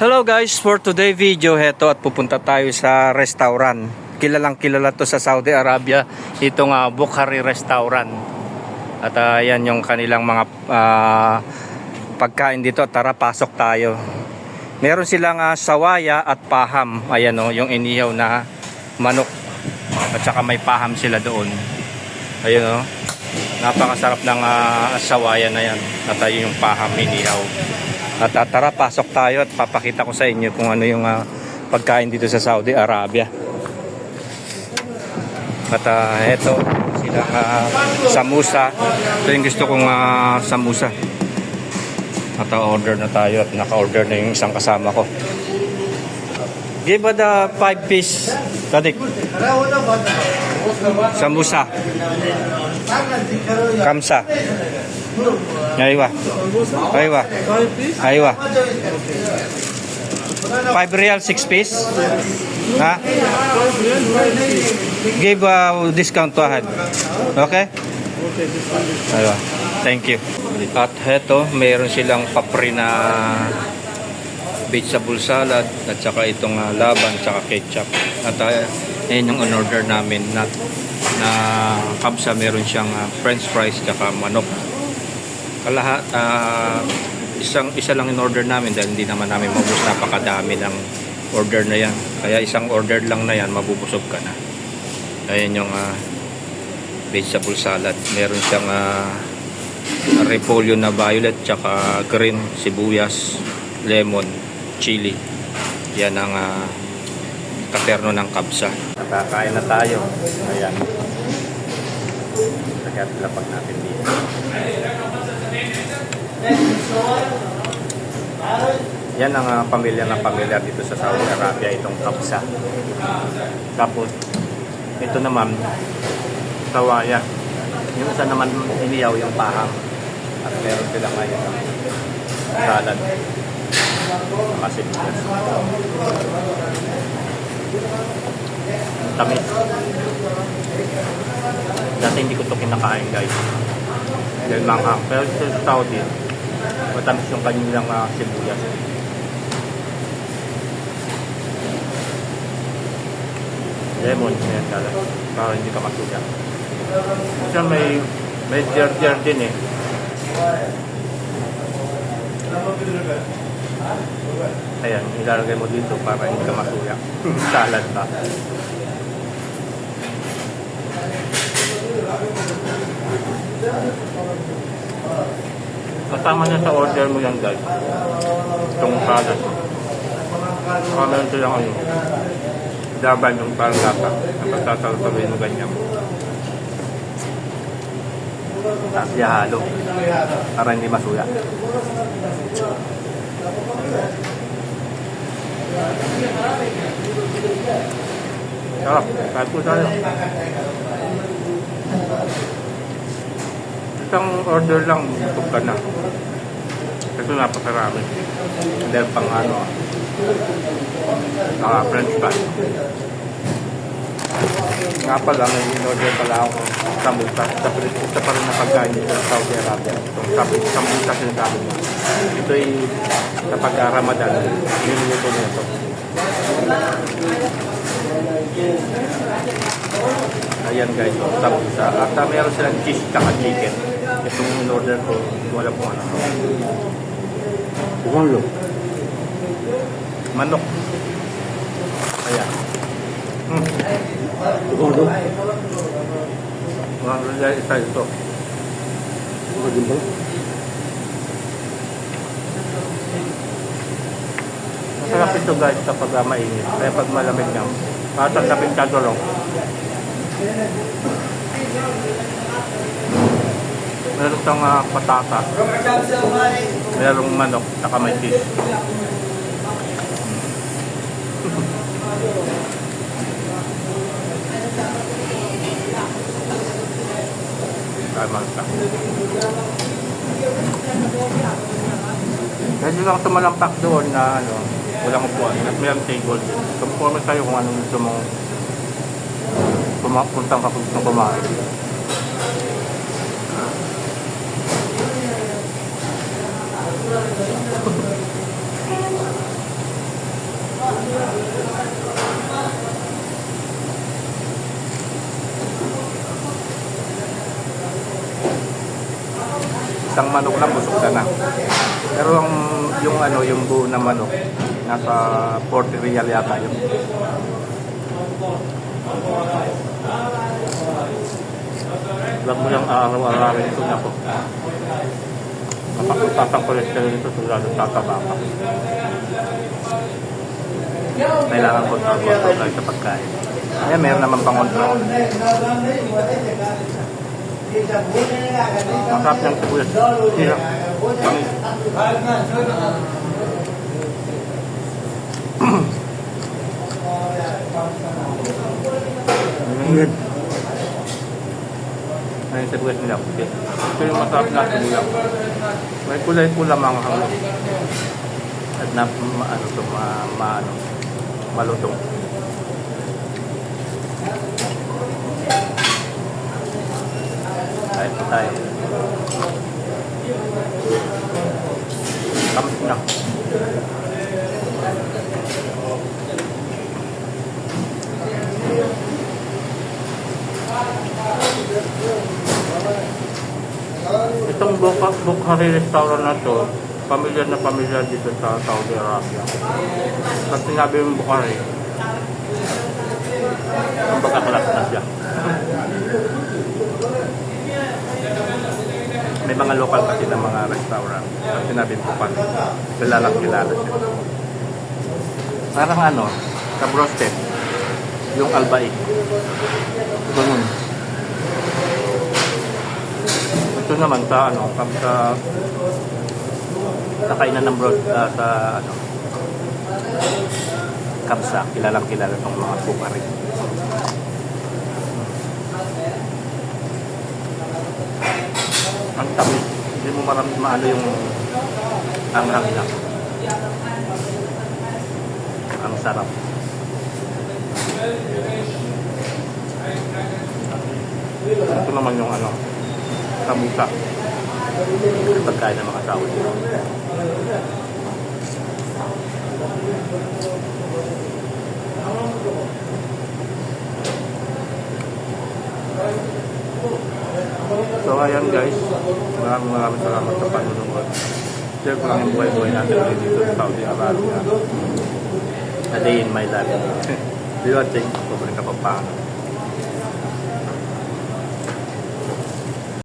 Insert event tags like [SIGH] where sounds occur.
Hello guys, for today video heto at pupunta tayo sa restaurant. Kilalang kilala to sa Saudi Arabia, itong uh, Bukhari Restaurant. At ah, yan yung kanilang mga ah, pagkain dito. Tara, pasok tayo. Meron silang ah, sawaya at paham. Ayan o, yung inihaw na manok. At saka may paham sila doon. Ayun o. Napakasarap ng ah, sawaya na yan. At ayun yung paham inihaw. At ah, tara, pasok tayo at papakita ko sa inyo kung ano yung ah, pagkain dito sa Saudi Arabia. At ah, eto, silang ah, samusa. Ito yung gusto kong ah, samusa. At ah, order na tayo at naka-order na yung isang kasama ko. Give her the five piece, Tadik. Samusa. Kamsa. Aywa. Aywa. Aywa. 5 real 6 piece. Ha? Give a discount to ahead. Okay? Aywa. Thank you. At heto, meron silang papri na vegetable salad at saka itong ah, laban saka ketchup. At uh, yun yung on-order namin na, na kabsa meron siyang ah, french fries saka manok. Kalahat, ah, isang isa lang in-order namin dahil hindi naman namin mabus napakadami ng order na yan. Kaya isang order lang na yan, mabubusog ka na. Ayan yung ah, vegetable salad. Meron siyang ah, repolyo na violet, tsaka green, sibuyas, lemon, chili. Yan ang ah, katerno ng kabsa. Nakakain na tayo. Ayan. Kaya lapag natin dito. Yan ang ah, pamilya na pamilya dito sa Saudi Arabia, itong kabsa. Tapos, ito naman, tawaya. Yung isa naman iniyaw yung pahang. At meron sila ngayon ng salad. Kasi Tamis. Dati hindi ko ito kinakain guys. Dahil manghang. Pero sa Saudi, matamis yung kanilang uh, sibuyas. Lemon, yan salad. Para hindi ka masuya. Siya may may jar-jar din eh. Ayan, ilalagay mo dito para hindi ka masuya. [LAUGHS] Salad ba? Kasama na sa order mo yan guys. Itong salad. Saka meron silang ano, laban yung parang lata. Napagtatalagawin mo ganyan. Tapos ihalo. Para hindi masuya. Sarap. Kahit po tayo. Isang order lang, busog ka na. Kasi napakarami. Dahil pang ano, ah, french fries. Nga pala, may in-order pala ako pa rin, isa pa rin na sa Saudi Arabia. Itong sabi, samusa sinasabi mo. Ito ay sa pagka-Ramadan. Niluluto nito. Ayan guys, samusa. At uh, meron silang cheese tsaka chicken. Itong in-order ko, wala pong ano. Ulo. Manok. Ayan. Hmm. Ulo. Mga regular isa ito. Magandang ba? Masarap ito guys kapag mainit. Kaya pag malamig na, tatanggapin ka dolong. Meron siyang uh, patata. Merong manok, saka may. [LAUGHS] Tama ka. Pwede lang tumalampak doon na ano, walang upuan at mayroong table. Conforme tayo kung anong gusto mong pumapuntang kapag gusto kumain. Isang manok lang busog ka na. Pero ang yung ano, yung buo na manok, nasa 40 real yata yun. Huwag mo lang araw-arawin ito na po. Kapag ang cholesterol nito, sigurado tataba ka. Kailangan control-control lang sa pagkain. Kaya meron naman pang control. Masarap niyang sibuyas. Sira. Pangit. Ayun sa sibuyas nila. Okay. Ito yung masarap na sibuyas. May kulay-pula mga halo. At na, ma, ano to, ma, ma, ano, malutong. Kahit po tayo. Tamis na. Itong Bukha, Bukhari restaurant na to, pamilya na pamilya dito sa Saudi Arabia. Pag sinabi yung Bukhari, ang pagkakalas na May mga local kasi na mga restaurant. Pag sinabi yung Bukhari, kilalang kilala siya. Parang ano, sa broasted, yung albaik. Ganun. Ito naman sa ano, sa sa kainan ng broad ah, sa ano kapsa, kilalang kilala ng mga bukari. Ang tamis, hindi mo marami maano yung anghang lang. Ang sarap. Ito naman yung ano, kamusa. Yung pagkain ng mga tao dito. So ayan guys, maraming maraming salamat sa panonood. Share ko lang yung buhay-buhay natin dito sa Saudi Arabia. A day in my life. [LAUGHS] Di ba, rin kapag paano.